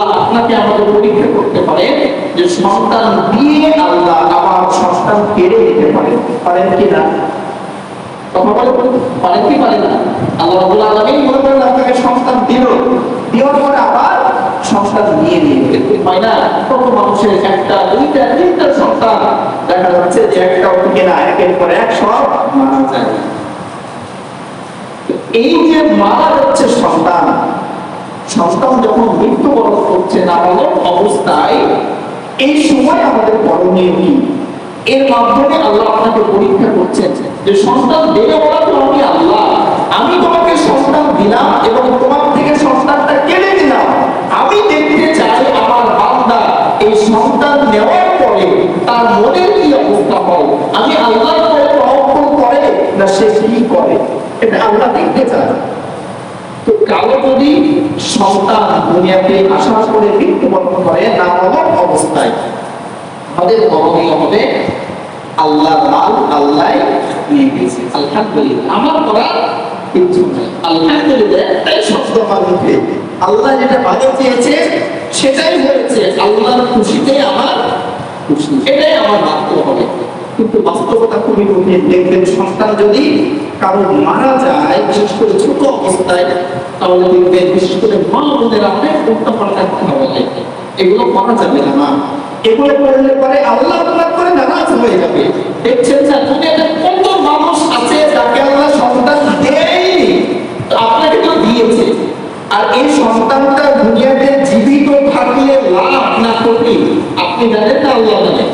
আপনাকে আমাদের পরীক্ষা করতে পারে যে সন্তান দিয়ে আল্লাহ আবার সন্তান কেড়ে নিতে পারে। পারেন কি না? একটা, দুইটা, তিনটা সন্তান দেখা যাচ্ছে যে একটা মারা যায়। এই যে মারা যাচ্ছে সন্তান সন্তান যখন মৃত্যুবরণ করছে নাবালক অবস্থায়, এই সময় আমাদের করণীয় কি? এর মাধ্যমে আল্লাহ আপনাকে পরীক্ষা করছেন যে সন্তান দেবে বলা তো আমি আল্লাহ। আমি তোমাকে সন্তান দিলাম এবং তোমার থেকে সন্তানটা কেড়ে দিলাম আমি দেখতে চাই আমার বান্দা এই সন্তান নেওয়ার পরে তার মনের কি অবস্থা হয়? আমি আল্লাহর পরে করে না সে কি করে? এটা আল্লাহ দেখতে চায়। আল্লাহ যেটা চেয়েছে, সেটাই হয়েছে। আল্লাহর খুশিতে আমার খুশি। এটাই আমার বাস্তব হবে। কিন্তু বাস্তবতা খুবই কঠিন। দেখবেন সন্তান যদি কারও মারা যায়, বিশেষ করে ছোট অবস্থায় তাহলে দেখবেন বিশেষ করে মা বোনেরা অনেক উল্টা পাল্টা কথা বলে। এগুলো করা যাবে না মা। এগুলো করলে পরে আল্লাহ আল্লাহ করে নারাজ হয়ে যাবে। দেখছেন যে দুনিয়াতে কত মানুষ আছে যাকে আল্লাহ সন্তান দেয়নি। তো আপনাকে তো দিয়েছে। আর এই সন্তানটা দুনিয়াতে জীবিত থাকলে লাভ না করলে আপনি জানেন না আল্লাহ জানেন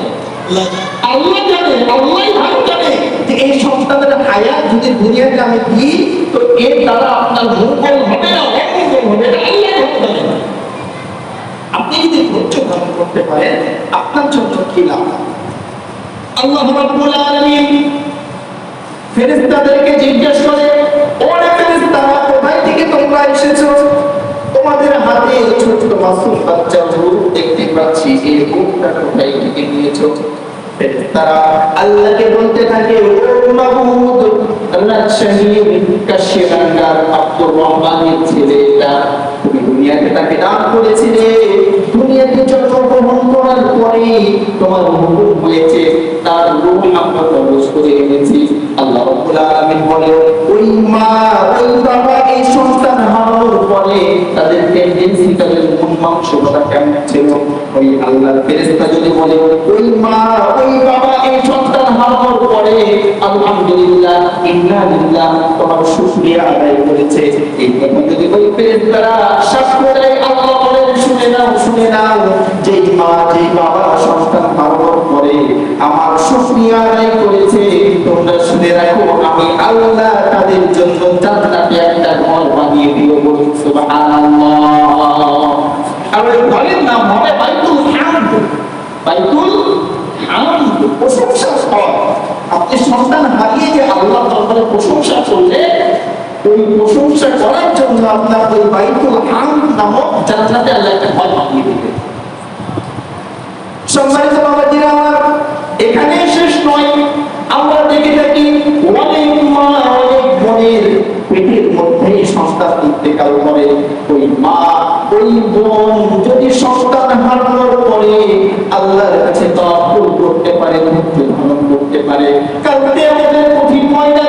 আল্লাহ জানে। আল্লাহই ভালো জানে যে এই সন্তানের হায়াত যদি দুনিয়াতে আমি দিই তো এর দ্বারা আপনার মঙ্গল হবে না আপনি যদি ধৈর্য ধারণ করতে পারেন, আপনার জন্য কি লাভ? আল্লাহ জিজ্ঞেস করে ওরে কোথায় থেকে তোমরা এসেছ? তোমাদের হাতে ছোট মাসুম বাচ্চা দেখতে পাচ্ছি, এই রূপটা কোথায় থেকে নিয়েছো? আল্লাহকে বলতে থাকে, ও মাবুদ আল্লাহ শহীদ আব্দুর রহমানের ছেলে তুমি দুনিয়াতে তাকে দান করেছিলে। দুনিয়াতে জন্মগ্রহণ করার পরে তোমার হুকুম হয়েছে, তার রূহ আমরা প্রবেশ করে এনেছি। আল্লাহ রাব্বুল বলে, ওই মা, ওই বাবা, এই সন্তান হারানোর পরে তাদের টেন্ডেন্সি তাদের মন মানসিকতা কেমন ছিল? ওই আল্লাহর ফেরেশতা যদি বলে, ওই মা, ওই বাবা, এই সন্তান হারানোর করেছে। আল্লাহ আমার করেছে তোমরা শুনে রাখো আমি আল্লাহ তাদের জন্য একটা ঘর বানিয়ে দিব বলুন সুবহানাল্লাহ আর ওই ঘরের নাম হবে বাইতুল হামদ বাইতুল হামদ প্রশংসা স্থল আপনি সন্তান হারিয়ে যে আল্লাহ দরবারে প্রশংসা করলে ওই প্রশংসা করার জন্য আপনার ওই বাইতুল হামদ আল্লাহ একটা বানিয়ে দিবে। সম্মানিত আমার এখানে শেষ নয়। আমরা দেখে থাকি অনেক মা অনেক বোনের পেটের মধ্যে সন্তান ইন্তেকাল করে ওই মা, ওই বোন যদি হারানোর পরে আল্লাহর কাছে তাওয়াক্কুল করতে পারে ধারণ করতে পারে কালকে আমাদের কঠিন ময়দানে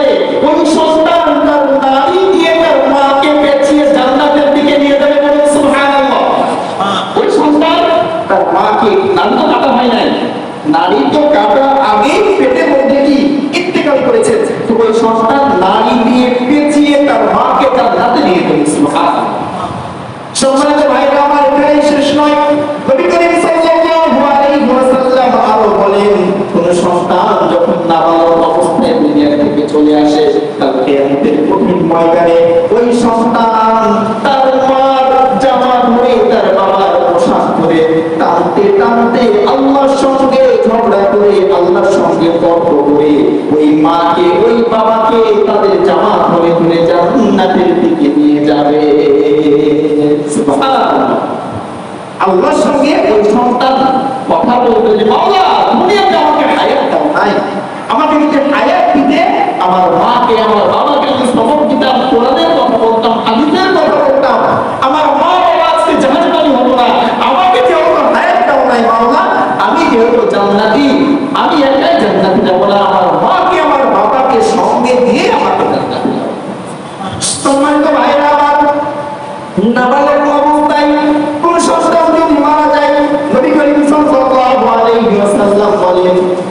ওই মাকে, ওই বাবাকে তাদের জামা ধরে ধরে জান্নাতের দিকে নিয়ে যাবে। আল্লাহর সঙ্গে ওই সন্তান কথা বলবে যে, মাওলা তুমি আমাকে হায়াত দাও। নাই। আমাকে হায়াত দিতে, আমার মাকে, আমার বাবাকে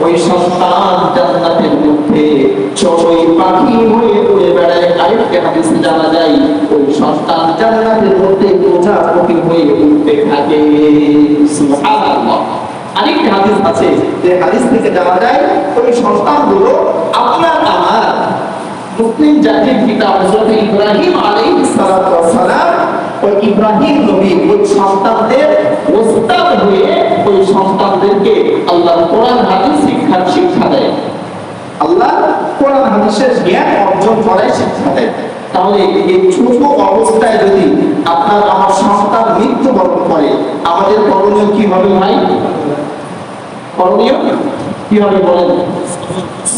ওই সন্তান জান্নাতের মধ্যে চড়ুই পাখি হয়ে উড়ে বেড়ায়। আরেকটি হাদিসে জানা যায়, ওই সন্তান জান্নাতের মধ্যে প্রজাপতি হয়ে উঠতে থাকে। সুবহানাল্লাহ। আরেকটি হাদিস আছে, যে হাদিস থেকে জানা যায়, ওই সন্তানগুলো আপনার আমার মুসলিম জাতির পিতা হযরত ইব্রাহিম আলাইহিস সালাম ওই ইব্রাহিম নবী ওই সন্তানদের ওস্তাদ হয়ে ওই সন্তানদেরকে আল্লাহ কোরআন, হাদিস, শিক্ষা দেয়। আল্লাহ কোরআন, হাদিসের জ্ঞান অর্জন করায় শিক্ষা দেয়। তাহলে এই ছোট অবস্থায় যদি আপনার, আমার সন্তান মৃত্যুবরণ করে, আমাদের করণীয় কি হবে ভাই? করণীয় কি হবে বলেন?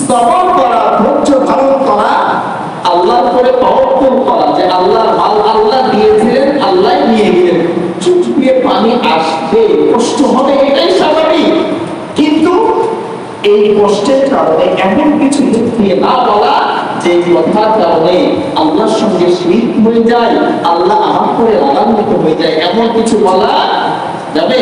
সবর করা, ধৈর্য ধারণ করা আল্লাহর করে তওয়াক্কুল করা যে আল্লাহর মাল আল্লাহ দিয়েছিলেন আল্লাহ নিয়ে গেলেন চুপ দিয়ে পানি আসবে কষ্ট হবে এটাই স্বাভাবিক কিন্তু এই কষ্টের কারণে এমন কিছু মুখ না বলা যে কথার কারণে আল্লাহর সঙ্গে শিরিক হয়ে যায়, আল্লাহ আমার করে রাগান্বিত হয়ে যায়, এমন কিছু বলা যাবে?